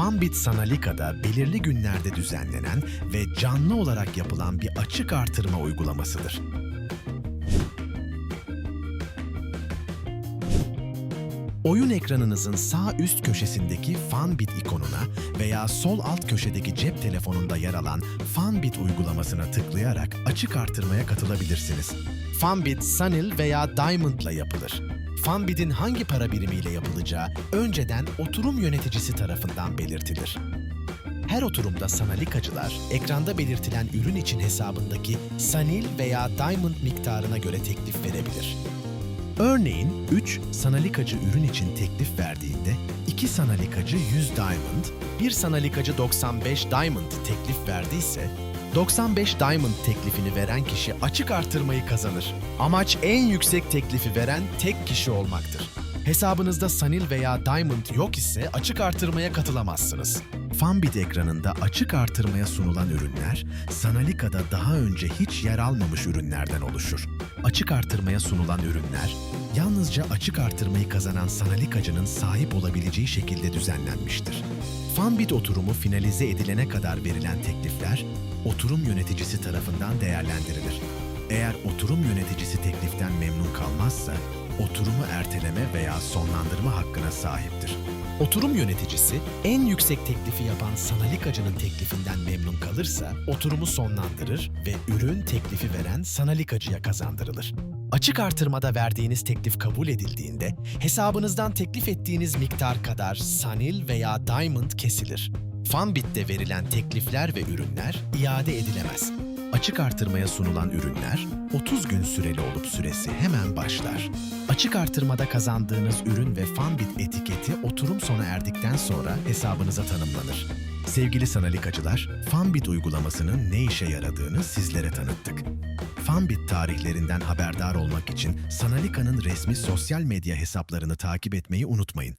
Fanbit Sanalika'da belirli günlerde düzenlenen ve canlı olarak yapılan bir açık artırma uygulamasıdır. Oyun ekranınızın sağ üst köşesindeki Fanbit ikonuna veya sol alt köşedeki cep telefonunda yer alan Fanbit uygulamasına tıklayarak açık artırmaya katılabilirsiniz. Fanbit, Sanil veya Diamond'la yapılır. Fanbit'in hangi para birimiyle yapılacağı önceden oturum yöneticisi tarafından belirtilir. Her oturumda sanalikacılar ekranda belirtilen ürün için hesabındaki Sanil veya Diamond miktarına göre teklif verebilir. Örneğin 3 sanalikacı ürün için teklif verdiğinde 2 sanalikacı 100 diamond, 1 sanalikacı 95 diamond teklif verdiyse 95 diamond teklifini veren kişi açık artırmayı kazanır. Amaç en yüksek teklifi veren tek kişi olmaktır. Hesabınızda sanil veya diamond yok ise açık artırmaya katılamazsınız. Fanbit ekranında açık artırmaya sunulan ürünler, Sanalika'da daha önce hiç yer almamış ürünlerden oluşur. Açık artırmaya sunulan ürünler, yalnızca açık artırmayı kazanan Sanalikacının sahip olabileceği şekilde düzenlenmiştir. Fanbit oturumu finalize edilene kadar verilen teklifler, oturum yöneticisi tarafından değerlendirilir. Eğer oturum yöneticisi tekliften memnun kalmazsa, oturumu erteleme veya sonlandırma hakkına sahiptir. Oturum yöneticisi en yüksek teklifi yapan sanalikacının teklifinden memnun kalırsa oturumu sonlandırır ve ürün teklifi veren sanalikacıya kazandırılır. Açık artırmada verdiğiniz teklif kabul edildiğinde hesabınızdan teklif ettiğiniz miktar kadar sanil veya diamond kesilir. Fanbit'te verilen teklifler ve ürünler iade edilemez. Açık artırmaya sunulan ürünler 30 gün süreli olup süresi hemen başlar. Açık artırmada kazandığınız ürün ve Fanbit etiketi oturum sona erdikten sonra hesabınıza tanımlanır. Sevgili sanalikacılar, Fanbit uygulamasının ne işe yaradığını sizlere tanıttık. Fanbit tarihlerinden haberdar olmak için Sanalika'nın resmi sosyal medya hesaplarını takip etmeyi unutmayın.